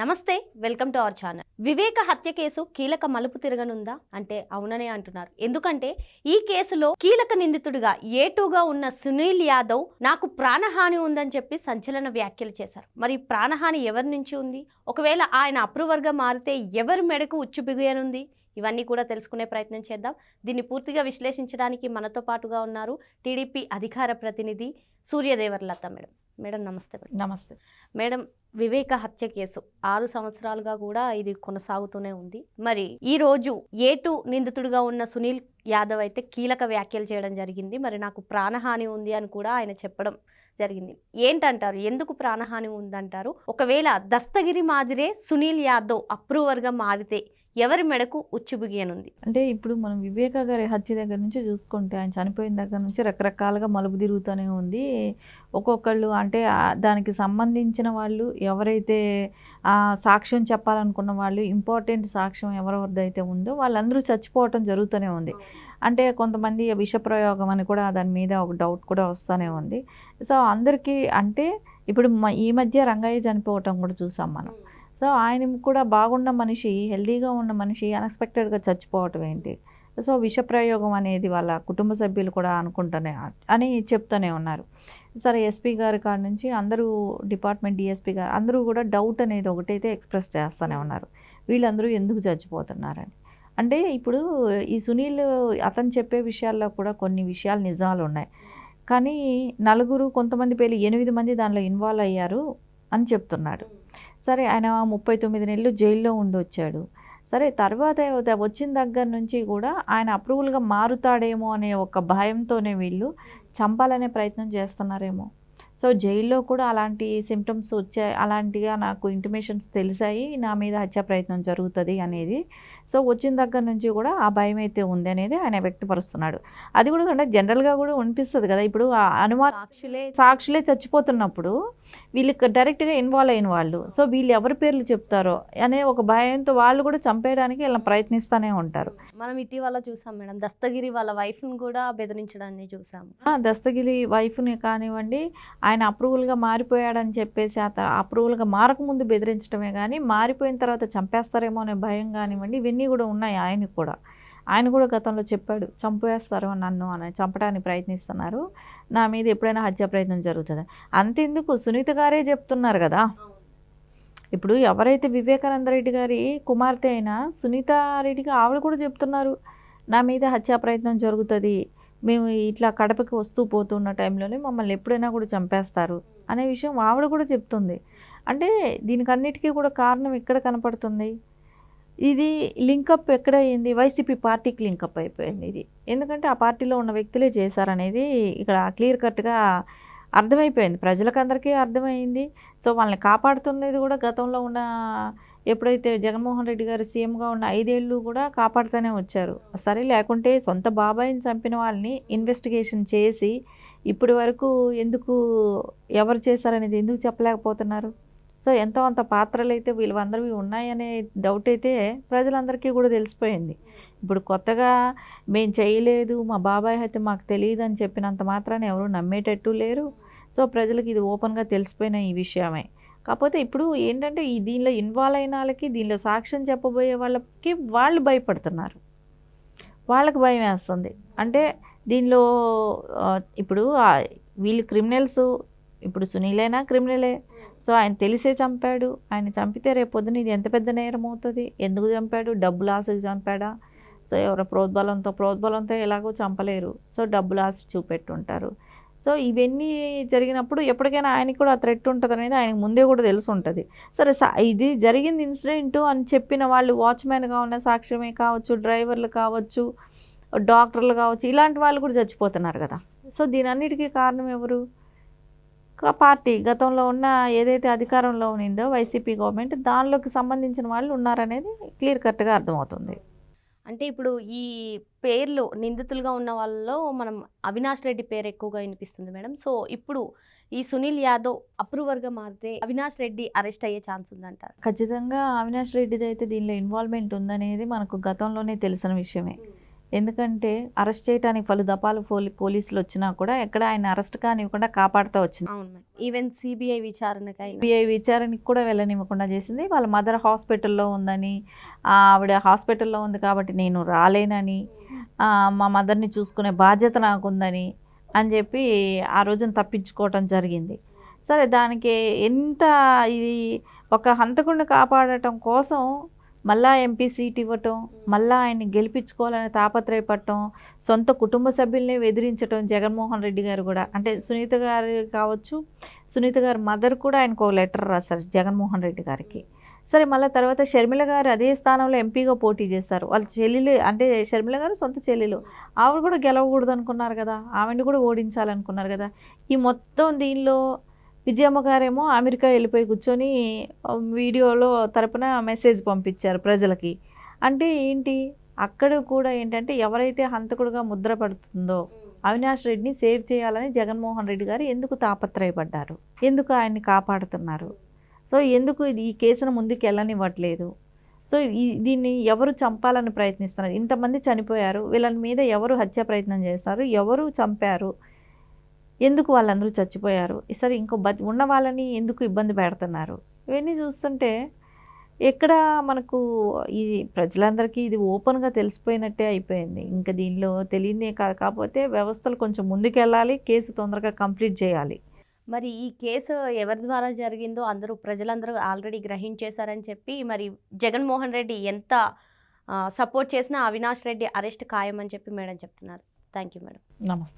నమస్తే welcome to our channel. Viveka హత్య case కీలక మలుపు తిరగనుందా? అంటే అవుననే అంటున్నారు. ఎందుకంటే ఈ కేసులో కీలక నిందితుడిగా ఏటూగా ఉన్న సునీల్ యాదవ్ నాకు ప్రాణహాని ఉందని చెప్పి సంచలన వ్యాఖ్యలు చేశారు. మరి ప్రాణహాని ఎవరి నుంచి ఉంది? ఒకవేళ ఆయన అప్రూవర్గా మారితే ఎవరి మెడకు ఉచ్చు బిగుయనుంది? ఇవన్నీ కూడా తెలుసుకునే ప్రయత్నం చేద్దాం. దీన్ని పూర్తిగా విశ్లేషించడానికి మనతో పాటుగా ఉన్నారు టీడీపీ అధికార ప్రతినిధి సూర్యదేవర్లత మేడం. మేడం నమస్తే మేడం. నమస్తే. మేడం వివేక హత్య కేసు ఆరు సంవత్సరాలుగా కూడా ఇది కొనసాగుతూనే ఉంది. మరి ఈ రోజు ఏటు నిందితుడిగా ఉన్న సునీల్ యాదవ్ అయితే కీలక వ్యాఖ్యలు చేయడం జరిగింది. మరి నాకు ప్రాణహాని ఉంది అని కూడా ఆయన చెప్పడం జరిగింది. ఏంటంటారు? ఎందుకు ప్రాణహాని ఉందంటారు? ఒకవేళ దస్తగిరి మాదిరే సునీల్ యాదవ్ అప్రూవర్గా మారితే ఎవరి మెడకు ఉచ్చుబిగియనుంది అంటే ఇప్పుడు మనం వివేక గారి హత్య దగ్గర నుంచి చూసుకుంటే ఆయన చనిపోయిన దగ్గర నుంచి రకరకాలుగా మలుపు తిరుగుతూనే ఉంది. ఒక్కొక్కళ్ళు అంటే దానికి సంబంధించిన వాళ్ళు ఎవరైతే సాక్ష్యం చెప్పాలనుకున్న వాళ్ళు ఇంపార్టెంట్ సాక్ష్యం ఎవరిదైతే ఉందో వాళ్ళందరూ చచ్చిపోవటం జరుగుతూనే ఉంది. అంటే కొంతమంది విషప్రయోగం అని కూడా దాని మీద ఒక డౌట్ కూడా వస్తూనే ఉంది. సో అందరికీ అంటే ఇప్పుడు మ- ఈ మధ్య రంగయ్య చనిపోవటం కూడా చూసాం మనం. సో ఆయన కూడా బాగున్న మనిషి హెల్దీగా ఉన్న మనిషి అన్ఎక్స్పెక్టెడ్గా చచ్చిపోవటం ఏంటి? సో విషప్రయోగం అనేది వాళ్ళ కుటుంబ సభ్యులు కూడా అనుకుంటూనే అని చెప్తూనే ఉన్నారు. సరే ఎస్పీ గారి కాడ నుంచి అందరూ డిపార్ట్మెంట్ డిఎస్పీ గారు అందరూ కూడా డౌట్ అనేది ఒకటైతే ఎక్స్ప్రెస్ చేస్తూనే ఉన్నారు. వీళ్ళందరూ ఎందుకు చచ్చిపోతున్నారని. అంటే ఇప్పుడు ఈ సునీల్ అతను చెప్పే విషయాల్లో కూడా కొన్ని విషయాలు నిజాలు ఉన్నాయి. కానీ నలుగురు కొంతమంది పేర్లు ఎనిమిది మంది దానిలో ఇన్వాల్వ్ అయ్యారు అని చెప్తున్నాడు. సరే ఆయన ముప్పై తొమ్మిది నెలలు జైల్లో ఉండొచ్చాడు. సరే తర్వాత వచ్చిన దగ్గర నుంచి కూడా ఆయన అప్రూవల్గా మారుతాడేమో అనే ఒక భయంతోనే వీళ్ళు చంపాలనే ప్రయత్నం చేస్తున్నారేమో. సో జైల్లో కూడా అలాంటి సిమ్టమ్స్ వచ్చాయి అలాంటిగా నాకు ఇంటిమేషన్స్ తెలిసాయి నా మీద హత్య ప్రయత్నం జరుగుతుంది అనేది. సో వచ్చిన దగ్గర నుంచి కూడా ఆ భయం అయితే ఉంది అనేది ఆయన వ్యక్తపరుస్తున్నాడు. అది కూడా అంటే జనరల్గా కూడా అనిపిస్తుంది కదా ఇప్పుడు ఆ అనుమాన సాక్షులే సాక్షులే చచ్చిపోతున్నప్పుడు వీళ్ళకి డైరెక్ట్గా ఇన్వాల్వ్ అయిన వాళ్ళు. సో వీళ్ళు ఎవరి పేర్లు చెప్తారో అనే ఒక భయంతో వాళ్ళు కూడా చంపేయడానికి ఇలా ప్రయత్నిస్తూనే ఉంటారు. మనం ఇటీవల చూసాం మేడం దస్తగిరి వాళ్ళ వైఫ్ను కూడా బెదిరించడాన్ని చూసాం దస్తగిరి వైఫ్ని కానివ్వండి ఆయన అప్రూవల్గా మారిపోయాడని చెప్పేసి అత అప్రూవల్గా మారకముందు బెదిరించడమే కానీ మారిపోయిన తర్వాత చంపేస్తారేమో అనే భయం కానివ్వండి ఇవన్నీ కూడా ఉన్నాయి ఆయనకు కూడా. ఆయన కూడా గతంలో చెప్పాడు చంపేస్తారు నన్ను అని చంపడానికి ప్రయత్నిస్తున్నారు. నా మీద ఎప్పుడైనా హత్య ప్రయత్నం జరుగుతుంది. అంతెందుకు? సునీత గారే చెప్తున్నారు కదా. ఇప్పుడు ఎవరైతే వివేకానంద రెడ్డి గారి కుమార్తె అయినా సునీత రెడ్డికి ఆవిడ కూడా చెప్తున్నారు నా మీద హత్యా ప్రయత్నం జరుగుతుంది. మేము ఇట్లా కడపకి వస్తూ పోతున్న టైంలోనే మమ్మల్ని ఎప్పుడైనా కూడా చంపేస్తారు అనే విషయం ఆవిడ కూడా చెప్తుంది. అంటే దీనికన్నిటికీ కూడా కారణం ఎక్కడ కనపడుతుంది? ఇది లింకప్ ఎక్కడ అయింది వైసీపీ పార్టీకి లింకప్ అయిపోయింది ఇది. ఎందుకంటే ఆ పార్టీలో ఉన్న వ్యక్తులే చేశారనేది ఇక్కడ క్లియర్ కట్గా అర్థమైపోయింది. ప్రజలకందరికీ అర్థమైంది. సో వాళ్ళని కాపాడుతున్నది కూడా గతంలో ఉన్న ఎప్పుడైతే జగన్మోహన్ రెడ్డి గారు సీఎంగా ఉన్న ఐదేళ్ళు కూడా కాపాడుతూనే వచ్చారు. సరే లేకుంటే సొంత బాబాయిని చంపిన వాళ్ళని ఇన్వెస్టిగేషన్ చేసి ఇప్పటి వరకు ఎందుకు ఎవరు చేశారనేది ఎందుకు చెప్పలేకపోతున్నారు? సో ఎంతో అంత పాత్రలు అయితే వీళ్ళందరివి ఉన్నాయనే డౌట్ అయితే ప్రజలందరికీ కూడా తెలిసిపోయింది. ఇప్పుడు కొత్తగా మేము చేయలేదు మా బాబాయ్ అయితే మాకు తెలియదు అని చెప్పినంత మాత్రాన ఎవరు నమ్మేటట్టు లేరు. సో ప్రజలకు ఇది ఓపెన్గా తెలిసిపోయిన ఈ విషయమే. కాకపోతే ఇప్పుడు ఏంటంటే ఈ దీనిలో ఇన్వాల్వ్ అయిన వాళ్ళకి దీనిలో సాక్ష్యం చెప్పబోయే వాళ్ళకి వాళ్ళు భయపడుతున్నారు. వాళ్ళకి భయం వేస్తుంది అంటే దీనిలో ఇప్పుడు వీళ్ళు క్రిమినల్స్ ఇప్పుడు సునీలైనా? క్రిమినలే. సో ఆయన తెలిసే చంపాడు. ఆయన చంపితే రేపు పొద్దున ఇది ఎంత పెద్ద నేరం అవుతుంది? ఎందుకు చంపాడు? డబ్బులు ఆశకు చంపాడా? సో ఎవరో ప్రోద్బలంతో ప్రోద్బలంతో ఎలాగో చంపలేరు. సో డబ్బులు ఆశ చూపెట్టుంటారు. సో ఇవన్నీ జరిగినప్పుడు ఎప్పటికైనా ఆయనకి కూడా ఆ థ్రెట్ ఉంటుంది అనేది ఆయనకు ముందే కూడా తెలిసి ఉంటుంది. సరే ఇది జరిగింది ఇన్సిడెంట్ అని చెప్పిన వాళ్ళు వాచ్మెన్గా ఉన్న సాక్ష్యమే కావచ్చు డ్రైవర్లు కావచ్చు డాక్టర్లు కావచ్చు ఇలాంటి వాళ్ళు కూడా చచ్చిపోతున్నారు కదా. సో దీని అన్నిటికీ కారణం ఎవరు? పార్టీ గతంలో ఉన్న ఏదైతే అధికారంలో ఉన్నిందో వైసీపీ గవర్నమెంట్ దానిలోకి సంబంధించిన వాళ్ళు ఉన్నారనేది క్లియర్ కట్గా అర్థమవుతుంది. అంటే ఇప్పుడు ఈ పేర్లు నిందితులుగా ఉన్న వాళ్ళలో మనం అవినాష్ రెడ్డి పేరు ఎక్కువగా వినిపిస్తుంది మేడం. సో ఇప్పుడు ఈ సునీల్ యాదవ్ అప్రూవర్గా మారితే అవినాష్ రెడ్డి అరెస్ట్ అయ్యే ఛాన్స్ ఉందంటారు? ఖచ్చితంగా అవినాష్ రెడ్డిది అయితే దీనిలో ఇన్వాల్వ్మెంట్ ఉందనేది మనకు గతంలోనే తెలిసిన విషయమే. ఎందుకంటే అరెస్ట్ చేయడానికి పలు దపాలు పోలీ పోలీసులు వచ్చినా కూడా ఎక్కడ ఆయన అరెస్ట్ కానివ్వకుండా కాపాడుతూ వచ్చింది. అవును ఈవెన్ సిబిఐ విచారణకైనా సిబిఐ విచారణకి. కూడా వెళ్ళనివ్వకుండా చేసింది. వాళ్ళ మదర్ హాస్పిటల్లో ఉందని ఆవిడ హాస్పిటల్లో ఉంది కాబట్టి నేను రాలేనని మా మదర్ని చూసుకునే బాధ్యత నాకుందని అని చెప్పి ఆ రోజున తప్పించుకోవటం జరిగింది. సరే దానికి ఎంత ఇది ఒక హంతకుడిని కాపాడటం కోసం మళ్ళా ఎంపీ సీట్ ఇవ్వటం మళ్ళా ఆయన్ని గెలిపించుకోవాలని తాపత్రయపడటం సొంత కుటుంబ సభ్యుల్ని ఎదిరించటం జగన్మోహన్ రెడ్డి గారు కూడా. అంటే సునీత గారు కావచ్చు సునీత గారి మదర్ కూడా ఆయనకు ఒక లెటర్ రాశారు జగన్మోహన్ రెడ్డి గారికి. సరే మళ్ళీ తర్వాత షర్మిల గారు అదే స్థానంలో ఎంపీగా పోటీ చేశారు. వాళ్ళ చెల్లెలు అంటే షర్మిల గారు సొంత చెల్లెలు. ఆవిడ కూడా గెలవకూడదు అనుకున్నారు కదా ఆవిడని కూడా ఓడించాలనుకున్నారు కదా. ఈ మొత్తం దీనిలో విజయమ్మ గారేమో అమెరికా వెళ్ళిపోయి కూర్చొని వీడియోలో తరపున మెసేజ్ పంపించారు ప్రజలకి. అంటే ఏంటి? అక్కడ కూడా ఏంటంటే ఎవరైతే హంతకుడుగా ముద్ర పడుతుందో అవినాష్ రెడ్డిని సేవ్ చేయాలని జగన్మోహన్ రెడ్డి గారు ఎందుకు తాపత్రయపడ్డారు? ఎందుకు ఆయన్ని కాపాడుతున్నారు? సో ఎందుకు ఇది ఈ కేసును ముందుకు వెళ్ళనివ్వట్లేదు? సో ఈ దీన్ని ఎవరు చంపాలని ప్రయత్నిస్తున్నారు? ఇంతమంది చనిపోయారు వీళ్ళ మీద ఎవరు హత్య ప్రయత్నం చేస్తారు ఎవరు చంపారు? ఎందుకు వాళ్ళందరూ చచ్చిపోయారు? సరే ఇంకో బ ఉన్న వాళ్ళని ఎందుకు ఇబ్బంది పెడుతున్నారు? ఇవన్నీ చూస్తుంటే ఎక్కడ మనకు ఇది ప్రజలందరికీ ఇది ఓపెన్గా తెలిసిపోయినట్టే అయిపోయింది. ఇంకా దీనిలో తెలియదే కా కాకపోతే వ్యవస్థలు కొంచెం ముందుకెళ్ళాలి కేసు తొందరగా కంప్లీట్ చేయాలి. మరి ఈ కేసు ఎవరి ద్వారా జరిగిందో అందరూ ప్రజలందరూ ఆల్రెడీ గ్రహించేశారని చెప్పి మరి జగన్మోహన్ రెడ్డి ఎంత సపోర్ట్ చేసినా అవినాష్ రెడ్డి అరెస్ట్ ఖాయమని చెప్పి మేడం చెప్తున్నారు. Thank you madam. నమస్తే.